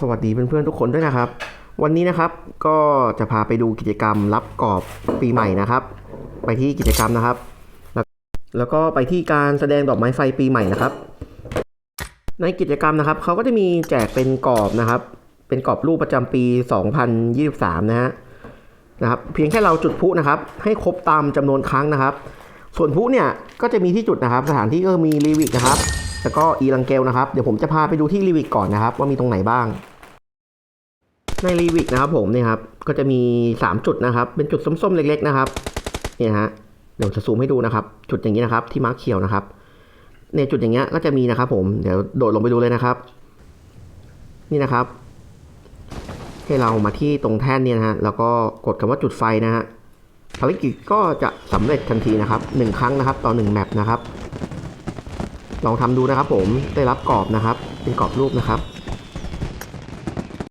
สวัสดีเพื่อนๆทุกคนด้วยนะครับ วันนี้นะครับก็จะพาไปดูกิจกรรมรับกรอบปีใหม่นะครับ ไปที่กิจกรรมนะครับ แล้วก็ไปที่การแสดงดอกไม้ไฟปีใหม่นะครับ ในกิจกรรมนะครับเขาก็จะมีแจกเป็นกรอบนะครับ เป็นกรอบรูปประจำปี 2023 นะฮะนะครับเพียงแค่เราจุดพลุนะครับ ให้ครบตามจำนวนครั้งนะครับ ส่วนพลุเนี่ยก็จะมีที่จุดนะครับ สถานที่ก็มีรีวิกนะครับ แล้วก็อีลังเกลนะครับ เดี๋ยวผมจะพาไปดูที่รีวิกก่อนนะครับ ว่ามีตรงไหนบ้าง ในรีวิกนะครับผมเนี่ยครับก็จะมี 3 จุดนะครับ เป็นจุดส้มๆเล็ก ๆนะครับเนี่ยฮะเดี๋ยวจะซูมให้ดูนะครับ จุดอย่างนี้นะครับ ที่มาร์คเขียวนะครับเนี่ยจุดอย่างเงี้ยก็จะมีนะครับ ผมเดี๋ยวโดดลงไปดูเลยนะครับ นี่นะครับ ให้เรามาที่ตรงแท่นเนี่ยนะฮะแล้วก็กดคำว่าจุดไฟนะฮะภารกิจก็จะสำเร็จทันทีนะครับหนึ่งครั้งนะครับ ต่อหนึ่งแมปนะครับ ลองทำดูนะครับผมได้รับกรอบนะครับ เป็นกรอบรูปนะครับ